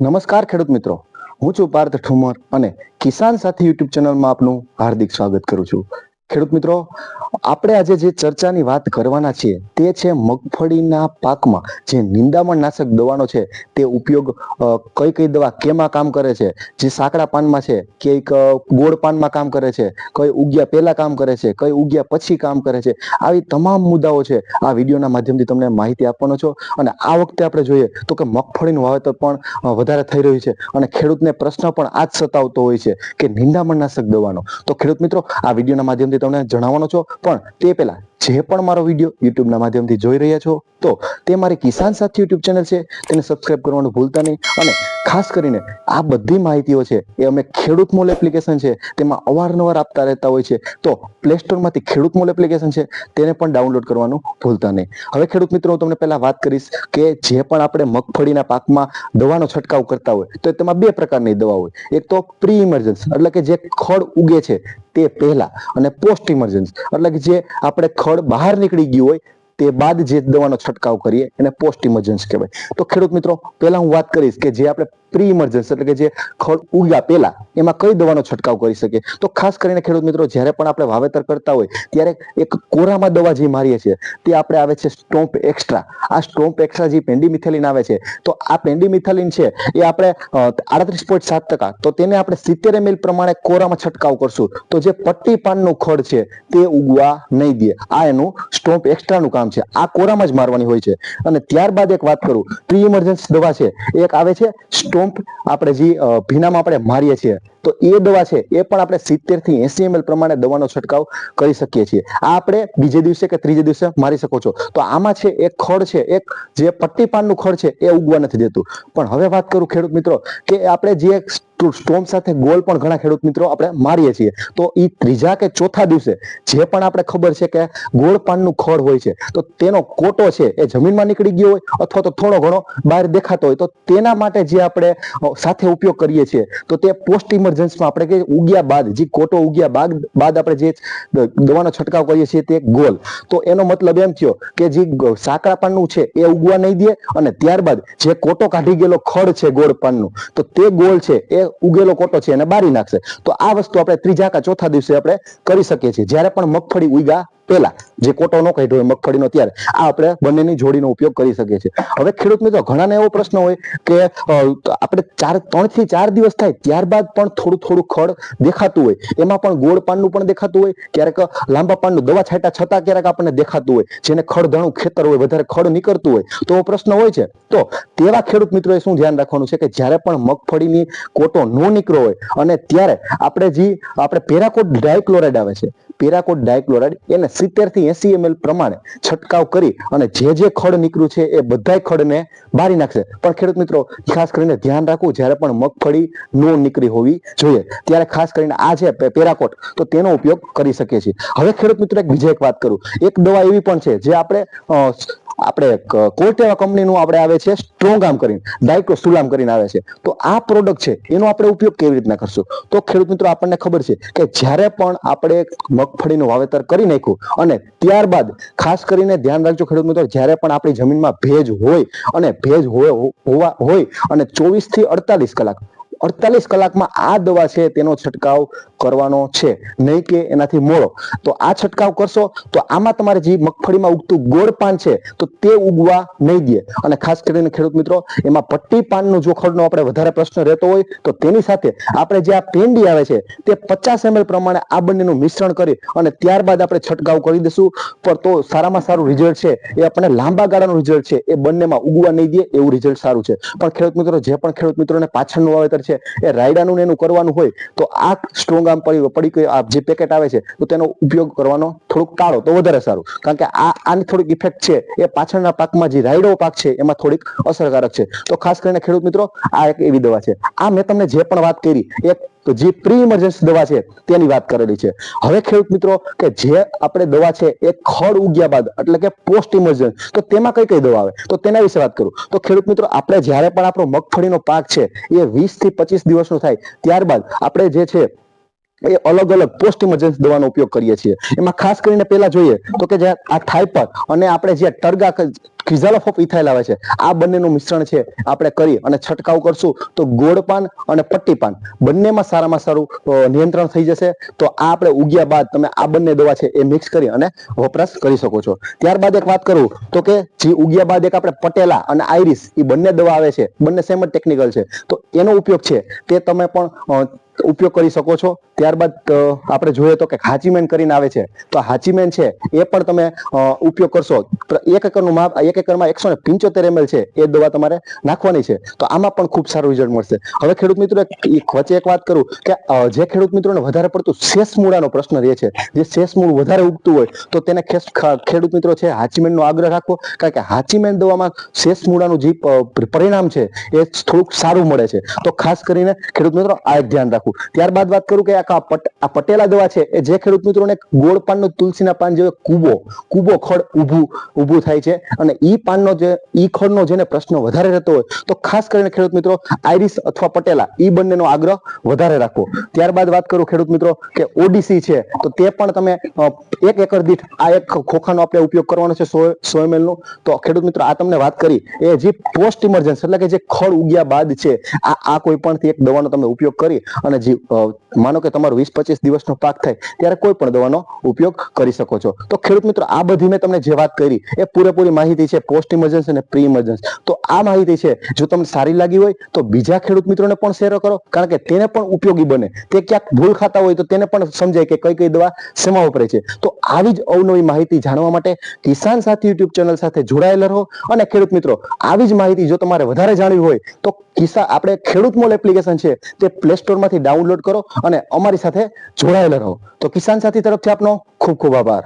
નમસ્કાર ખેડૂત મિત્રો. હું છું પાર્થ ઠુમર અને કિસાન સાથી યુટ્યુબ ચેનલમાં આપનું હાર્દિક સ્વાગત કરું છું. ખેડૂત મિત્રો, આપણે આજે જે ચર્ચાની વાત કરવાના છીએ તે છે મગફળીના પાકમાં જે નિંદામણ નાશક દવાનો છે, તે ઉપયોગ કઈ કઈ દવા કેમાં કામ કરે છે, જે સાંકડા પાનમાં છે કે ગોળ પાનમાં કામ કરે છે, કઈ ઉગ્યા પહેલા કામ કરે છે, કઈ ઉગ્યા પછી કામ કરે છે, આવી તમામ મુદ્દાઓ છે આ વિડીયોના માધ્યમથી તમને માહિતી આપવાનો છો અને આ વખતે આપણે જોઈએ તો કે મગફળીનું વાવેતર પણ વધારે થઈ રહ્યું છે અને ખેડૂતને પ્રશ્ન પણ આ જ સતાવતો હોય છે કે નિંદામણનાશક દવાનો. તો ખેડૂત મિત્રો, આ વિડીયોના માધ્યમથી તમને જણાવવાનો છો. પણ તે પહેલા જે પણ મારો વીડિયો યુટ્યુબના માધ્યમથી જોઈ રહ્યા છો, તો તે મારી કિસાન સાથી યુટ્યુબ ચેનલ છે, તેને સબસ્ક્રાઇબ કરવાનું ભૂલતા નહીં. અને ખાસ કરીને આ બધી માહિતીઓ છે, એ અમે ખેડૂત મોલ એપ્લિકેશન છે, તેમાં અવારનવાર આપતા રહેતા હોય છે, તો પ્લે સ્ટોરમાંથી ખેડૂત મોલ એપ્લિકેશન છે, તેને પણ ડાઉનલોડ કરવાનું ભૂલતા નહીં. હવે ખેડૂત મિત્રો, હું તમને પહેલા વાત કરીશ કે જે પણ આપણે મગફળીના પાકમાં દવાનો છંટકાવ કરતા હોય, તો તેમાં બે પ્રકારની દવા હોય. એક તો પ્રી ઇમરજન્સ એટલે કે જે ખડ ઉગે છે, તે પહેલા, અને પોસ્ટ ઇમરજન્સ એટલે કે જે આપણે ખડ બહાર નીકળી ગયું હોય, તે બાદ જે દવાનો છંટકાવ કરીએ એને પોસ્ટ ઇમરજન્સ કહેવાય. તો ખેડૂત મિત્રો, પહેલા હું વાત કરીશ કે જે આપણે પ્રી ઇમરજન્સ એટલે કે જે ખડ ઉગ્યા પહેલા, એમાં કઈ દવાનો છંટકાવ કરી શકે? તો ખાસ કરીને ખેડૂત મિત્રો, જ્યારે પણ આપણે વાવેતર કરતા હોય, ત્યારે એક કોરામાં દવા જે મારીએ છીએ, તે આપણે આવે છે સ્ટોમ્પ એક્સ્ટ્રા. આ સ્ટોમ્પ એક્સ્ટ્રા જે પેન્ડીમિથેલિન આવે છે, તો આ પેન્ડીમિથેલિન છે, એ આપણે આડત્રીસ પોઈન્ટ સાત ટકા, તો તેને આપણે સિત્તેર એમએલ પ્રમાણે કોરામાં છંટકાવ કરશું. તો જે પટ્ટી પાનનું ખડ છે, તે ઉગવા નહીં દે. આ એનું સ્ટોમ્પ એક્સ્ટ્રાનું કામ છે. આ કોરામાં જ મારવાની હોય છે. અને ત્યારબાદ એક વાત કરું પ્રી ઇમરજન્સી દવા છે એક આવે છે સ્ટોમ્પ આપણે જે ભીનામાં આપણે મારીએ છીએ. તો એ દવા છે, એ પણ આપણે સિત્તેરથી એસી એમએલ પ્રમાણે દવાનો છંટકાવ કરી શકીએ છીએ. આ આપણે બીજે દિવસે કે ત્રીજે દિવસે મારી શકો છો. તો આમાં છે, એક ખડ છે, એક જે પટ્ટી પાનનું ખડ છે, એ ઉગવા નથી દેતું. પણ હવે વાત કરું ખેડૂત મિત્રો કે આપણે જે સ્ટોમ સાથે ગોલ પણ ઘણા ખેડૂત મિત્રો આપણે મારીએ છીએ. તો એ ત્રીજા કે ચોથા દિવસે જે પણ આપણે ખબર છે કે ગોળ પાનનું ખડ હોય છે, તો તેનો કોટો છે, એ જમીનમાં નીકળી ગયો હોય અથવા તો થોડો ઘણો બહાર દેખાતો હોય, તો તેના માટે જે આપણે સાથે ઉપયોગ કરીએ છીએ, તો તે પોસ્ટ ઇમરજન્સીમાં આપણે કે ઉગ્યા બાદ, જે કોટો ઉગ્યા બાદ બાદ આપણે જે દવાનો છંટકાવ કરીએ છીએ તે ગોલ. તો એનો મતલબ એમ થયો કે જે સાંકડા પાનનું છે એ ઉગવા નહીં દે અને ત્યારબાદ જે કોટો કાઢી ગયેલો ખડ છે ગોળ પાનનું તો તે ગોળ છે એ ઉગેલો કોટો છે એને બારી નાખશે. તો આ વસ્તુ આપણે ત્રીજા કે ચોથા દિવસે આપણે કરી શકીએ છીએ. જ્યારે પણ મગફળી ઉગ્યા પહેલા જે કોટો ન કાઢ્યો હોય, મગફળીનો ત્યારે, આ આપણે બંનેની જોડીનો ઉપયોગ કરી શકીએ છીએ. હવે ખેડૂત મિત્રો, ઘણાને એવો પ્રશ્ન હોય કે આપણે ચાર ત્રણથી ચાર દિવસ થાય, ત્યારબાદ પણ થોડું થોડું ખડ દેખાતું હોય. એમાં પણ ગોળ પાનનું પણ દેખાતું હોય, ક્યારેક લાંબા પાનનું દવા છાંટા છતાં ક્યારેક આપણને દેખાતું હોય. જેને ખડધણું ખેતર હોય, વધારે ખડ નીકળતું હોય, તો પ્રશ્ન હોય છે. તો તેવા ખેડૂત મિત્રોએ શું ધ્યાન રાખવાનું છે કે જ્યારે પણ મગફળીની કોટો નો નીકળ્યો હોય અને ત્યારે આપણે જે, આપણે પેરાકોટ ડાયક્લોરાઇડ આવે છે, પેરાકોટ ડાયક્લોરાઇડ એને સિત્તેરથી એસી એમએલ પ્રમાણે છંટકાવ કરી અને જે જે ખડ નીકળ્યું છે એ બધાય ખડને બારી નાખશે. પણ ખેડૂત મિત્રો, ખાસ કરીને ધ્યાન રાખવું, જ્યારે પણ મગફળી નો નીકળી હોવી જોઈએ, ત્યારે ખાસ કરીને આ છે પેરાકોટ, તો તેનો ઉપયોગ કરી શકીએ છીએ. હવે ખેડૂત મિત્રો, એક બીજી એક વાત કરું. એક દવા એવી પણ છે, જે આપણે આપણે ક- કોર્ટેવા કંપનીનું આપણે આવે છે સ્ટ્રોંગામ કરીને ડાયક્લોસુલામ કરીને આવે છે. તો આ પ્રોડક્ટ છે, એનો આપણે ઉપયોગ કેવી રીતના કરશું? તો ખેડૂત મિત્રો, આપણને ખબર છે કે જ્યારે પણ આપણે મગફળીનું વાવેતર કરી નાખ્યું અને ત્યારબાદ ખાસ કરીને ધ્યાન રાખજો ખેડૂત મિત્રો, જ્યારે પણ આપણી જમીનમાં ભેજ હોય અને ભેજ હોય હોવા, હોય અને ચોવીસથી અડતાલીસ કલાક અડતાલીસ કલાકમાં આ દવા છે તેનો છંટકાવ કરવાનો છે. નહીં કે એનાથી મોડો. તો આ છંટકાવ કરશો તો આમાં તમારે જે મગફળીમાં ઉગતું ગોળ પાન છે તો તે ઉગવા નહીં દે. અને ખાસ કરીને ખેડૂત મિત્રો, એમાં પટ્ટી પાનનું જોખડનો આપણે વધારે પ્રશ્ન રહેતો હોય તો તેની સાથે આપણે જે આ પેંડી આવે છે તે પચાસ એમએલ પ્રમાણે આ બંનેનું મિશ્રણ કરી અને ત્યારબાદ આપણે છંટકાવ કરી દઈશું. પણ તો સારામાં સારું રિઝલ્ટ છે એ આપણને લાંબા ગાળાનું રિઝલ્ટ છે એ બંનેમાં ઉગવા નહીં દે એવું રિઝલ્ટ સારું છે. પણ ખેડૂત મિત્રો, જે પણ ખેડૂત મિત્રોને પાછળનું વાવેતર છે એ રાયડાનું એનું કરવાનું હોય, તો આ સ્ટ્રોંગ આર્મ પડી આ જે પેકેટ આવે છે, તો તેનો ઉપયોગ કરવાનો થોડુંક ટાળો તો વધારે સારું. કારણ કે આ, આની થોડીક ઇફેક્ટ છે, એ પાછળના પાકમાં જે રાયડો પાક છે, એમાં થોડીક અસરકારક છે. તો ખાસ કરીને ખેડૂત મિત્રો, આ એક એવી દવા છે. આ મેં તમને જે પણ વાત કરી એક તો જે પ્રી ઇમરજન્સી દવા છે તેની વાત કરેલી છે. હવે ખેડૂત મિત્રો કે જે આપણે દવા છે એ ખડ ઉગ્યા બાદ એટલે કે પોસ્ટ ઇમરજન્સી તો તેમાં કઈ કઈ દવા આવે? તો તેના વિશે વાત કરું. તો ખેડૂત મિત્રો, આપણે જ્યારે પણ આપણો મગફળીનો પાક છે એ વીસથી પચીસ દિવસનો થાય, ત્યારબાદ આપણે જે છે એ અલગ અલગ પોસ્ટ ઇમરજન્સી દવાનો ઉપયોગ કરીએ છીએ. એમાં ખાસ કરીને પહેલા જોઈએ તો કે જે આ થાઇપર અને આપણે જે ટર્ગા ક્રિઝાલોફ ઓફ ઇથાઇલ આવે છે, આ બંનેનું મિશ્રણ છે આપણે કરી અને છંટકાવ કરશું તો ગોળપાન અને પટ્ટીપાન બંનેમાં સારામાં સારું નિયંત્રણ થઈ જશે. તો આ આપણે ઉગ્યા બાદ તમે આ બંને દવા છે એ મિક્સ કરી અને વપરાશ કરી શકો છો. ત્યારબાદ એક વાત કરું તો કે જે ઉગ્યા બાદ એક આપણે પટેલા અને આઈરિસ એ બંને દવા આવે છે, બંને સેમ જ ટેકનિકલ છે. તો એનો ઉપયોગ છે તે તમે પણ ઉપયોગ કરી શકો છો. ત્યારબાદ આપણે જોઈએ તો કે હાચીમેન કરીને આવે છે. તો હાચીમેન છે, એ પણ તમે ઉપયોગ કરશો. એક એકરનું માપ, એક એકરમાં એકસો ને પંચોતેર એમએલ છે, એ દવા તમારે નાખવાની છે. તો આમાં પણ ખૂબ સારું રિઝલ્ટ મળશે. હવે ખેડૂત મિત્રો વચ્ચે એક વાત કરું કે જે ખેડૂત મિત્રોને વધારે પડતું શેષ મૂળાનો પ્રશ્ન રહે છે, જે શેષ મૂળ વધારે ઉગતું હોય, તો તેને ખેડૂત મિત્રો છે, હાચીમેનનો આગ્રહ રાખવો. કારણ કે હાચીમેન દવામાં શેષ મૂળાનું જે પરિણામ છે, એ થોડુંક સારું મળે છે. તો ખાસ કરીને ખેડૂત મિત્રો, આ ધ્યાન રાખવું. ત્યારબાદ વાત કરું કે આ પટ- પટેલા દવા છે જે ખેડૂત મિત્રોને ગોળ પાનનો તુલસીના પાન જેવો કૂબો કૂબો ખડ ઊભું ઊભું થાય છે અને ઈ પાનનો જે, ઈ ખડનો જેને પ્રશ્ન વધારે રહેતો હોય તો ખાસ કરીને ખેડૂત મિત્રો આઈરિસ અથવા પટેલા, ઈ બંનેનો આગ્રહ વધારે રાખવો ત્યારબાદ વાત કરું ખેડૂત મિત્રો કે ઓડીસી છે, તો તે પણ તમે એક એકર દીઠ આ એક ખોખાનો આપણે ઉપયોગ કરવાનો છે સો સો ml નો તો ખેડૂત મિત્રો, આ તમને વાત કરી, એ જે પોસ્ટ ઇમરજન્સ એટલે કે જે ખડ ઉગ્યા બાદ છે, આ આ કોઈ પણ એક દવાનો તમે ઉપયોગ કરી અને જે માનો કે તમારો વીસ પચીસ દિવસનો પાક થાય ત્યારે કોઈ પણ દવાનો ઉપયોગ કરી શકો છો. તો ખેડૂત મિત્રો, આ બધી મેં તમને જે વાત કરી, એ પૂરેપૂરી માહિતી છે પોસ્ટ ઇમરજન્સ અને પ્રી ઇમરજન્સ તો આ માહિતી છે, જો તમને સારી લાગી હોય, તો બીજા ખેડૂત મિત્રોને પણ શેર કરો, કારણ કે તેને પણ ઉપયોગી બને. તે ક્યાંક ભૂલ ખાતા હોય તો તેને પણ સમજાય કે કઈ કઈ દવા શેમાં વપરાય છે. તો આવી જ અવનવી માહિતી જાણવા માટે કિસાન સાથી યુટ્યુબ ચેનલ સાથે જોડાયેલા રહો. અને ખેડૂત મિત્રો, આવી જ માહિતી જો તમારે વધારે જાણવી હોય, તો કિસ્સા આપણે ખેડૂત મોલ એપ્લિકેશન છે, તે પ્લે સ્ટોરમાંથી ડાઉનલોડ કરો અને અમારી સાથે જોડાયેલા રહો. તો કિસાન સાથી તરફથી આપનો ખૂબ ખૂબ આભાર.